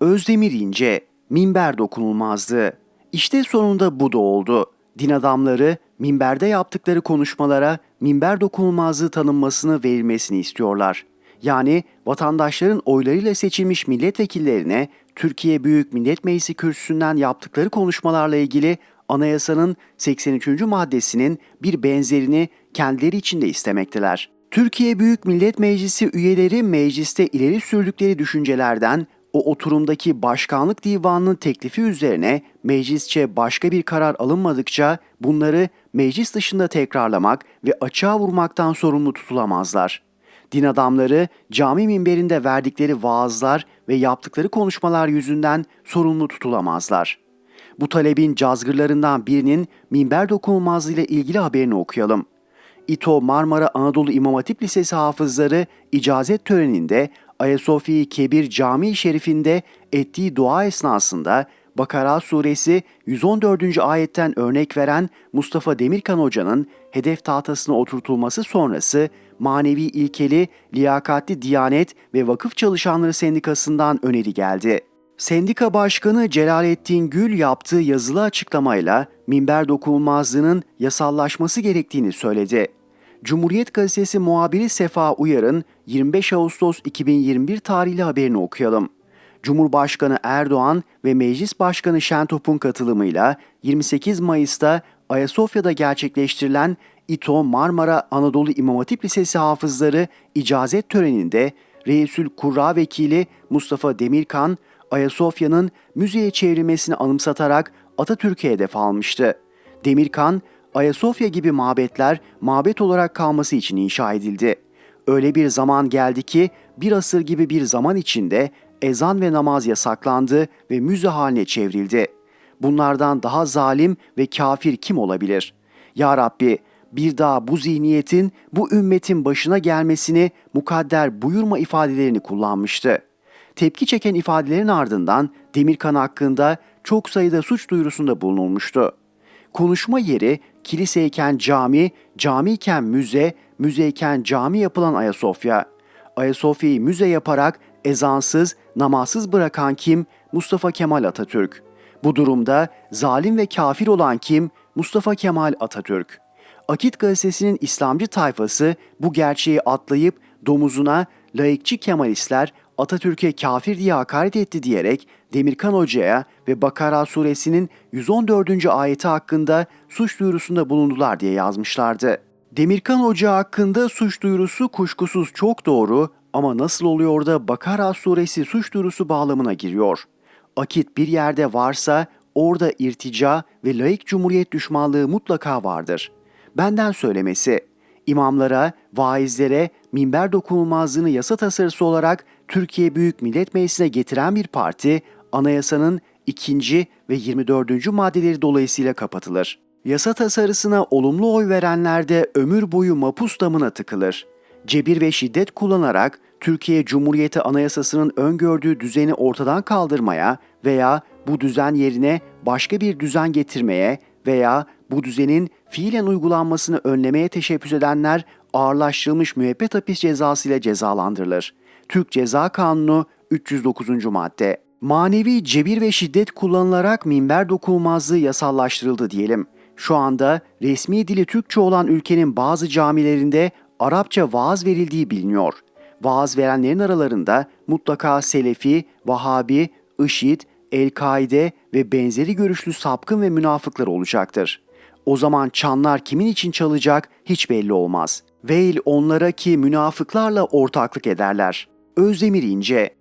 Özdemir İnce, minber dokunulmazdı. İşte sonunda bu da oldu. Din adamları minberde yaptıkları konuşmalara minber dokunulmazlığı tanınmasını verilmesini istiyorlar. Yani vatandaşların oylarıyla seçilmiş milletvekillerine Türkiye Büyük Millet Meclisi kürsüsünden yaptıkları konuşmalarla ilgili anayasanın 83. maddesinin bir benzerini kendileri için de istemekteler. Türkiye Büyük Millet Meclisi üyeleri mecliste ileri sürdükleri düşüncelerden o oturumdaki başkanlık divanının teklifi üzerine meclisçe başka bir karar alınmadıkça bunları meclis dışında tekrarlamak ve açığa vurmaktan sorumlu tutulamazlar. Din adamları cami minberinde verdikleri vaazlar ve yaptıkları konuşmalar yüzünden sorumlu tutulamazlar. Bu talebin cazgırlarından birinin minber dokunulmazlığı ile ilgili haberini okuyalım. İTO Marmara Anadolu İmam Hatip Lisesi hafızları icazet töreninde Ayasofya-i Kebir Camii Şerifinde ettiği dua esnasında Bakara suresi 114. ayetten örnek veren Mustafa Demirkan Hoca'nın hedef tahtasına oturtulması sonrası manevi ilkeli, liyakatli Diyanet ve Vakıf Çalışanları Sendikası'ndan öneri geldi. Sendika Başkanı Celalettin Gül yaptığı yazılı açıklamayla minber dokunulmazlığının yasallaşması gerektiğini söyledi. Cumhuriyet Gazetesi muhabiri Sefa Uyar'ın 25 Ağustos 2021 tarihli haberini okuyalım. Cumhurbaşkanı Erdoğan ve Meclis Başkanı Şentop'un katılımıyla 28 Mayıs'ta Ayasofya'da gerçekleştirilen İTO Marmara Anadolu İmam Hatip Lisesi hafızları icazet töreninde Reisül Kurra Vekili Mustafa Demirkan, Ayasofya'nın müzeye çevrilmesini anımsatarak Atatürk'e hedef almıştı. Demirkan, Ayasofya gibi mabetler mabet olarak kalması için inşa edildi. Öyle bir zaman geldi ki bir asır gibi bir zaman içinde ezan ve namaz yasaklandı ve müze haline çevrildi. Bunlardan daha zalim ve kafir kim olabilir? Ya Rabbi bir daha bu zihniyetin bu ümmetin başına gelmesini mukadder buyurma ifadelerini kullanmıştı. Tepki çeken ifadelerin ardından Demirkan hakkında çok sayıda suç duyurusunda bulunulmuştu. Konuşma yeri kiliseyken cami, camiyken müze, müzeyken cami yapılan Ayasofya. Ayasofya'yı müze yaparak ezansız, namazsız bırakan kim? Mustafa Kemal Atatürk. Bu durumda zalim ve kafir olan kim? Mustafa Kemal Atatürk. Akit gazetesinin İslamcı tayfası bu gerçeği atlayıp domuzuna laikçi Kemalistler Atatürk'e kafir diye hakaret etti diyerek Demirkan Hoca'ya ve Bakara suresinin 114. ayeti hakkında suç duyurusunda bulundular diye yazmışlardı. Demirkan Hoca hakkında suç duyurusu kuşkusuz çok doğru ama nasıl oluyor da Bakara suresi suç duyurusu bağlamına giriyor? Akit bir yerde varsa orada irtica ve laik cumhuriyet düşmanlığı mutlaka vardır. Benden söylemesi, imamlara, vaizlere minber dokunulmazlığını yasa tasarısı olarak Türkiye Büyük Millet Meclisi'ne getiren bir parti, anayasanın ikinci ve 24. maddeleri dolayısıyla kapatılır. Yasa tasarısına olumlu oy verenler de ömür boyu mapus damına tıkılır. Cebir ve şiddet kullanarak Türkiye Cumhuriyeti Anayasası'nın öngördüğü düzeni ortadan kaldırmaya veya bu düzen yerine başka bir düzen getirmeye veya bu düzenin fiilen uygulanmasını önlemeye teşebbüs edenler ağırlaştırılmış müebbet hapis cezası ile cezalandırılır. Türk Ceza Kanunu 309. madde. Manevi cebir ve şiddet kullanılarak minber dokunulmazlığı yasallaştırıldı diyelim. Şu anda resmi dili Türkçe olan ülkenin bazı camilerinde Arapça vaaz verildiği biliniyor. Vaaz verenlerin aralarında mutlaka Selefi, Vahabi, IŞİD, El-Kaide ve benzeri görüşlü sapkın ve münafıklar olacaktır. O zaman çanlar kimin için çalacak hiç belli olmaz. Veil onlara ki münafıklarla ortaklık ederler. Özdemir İnce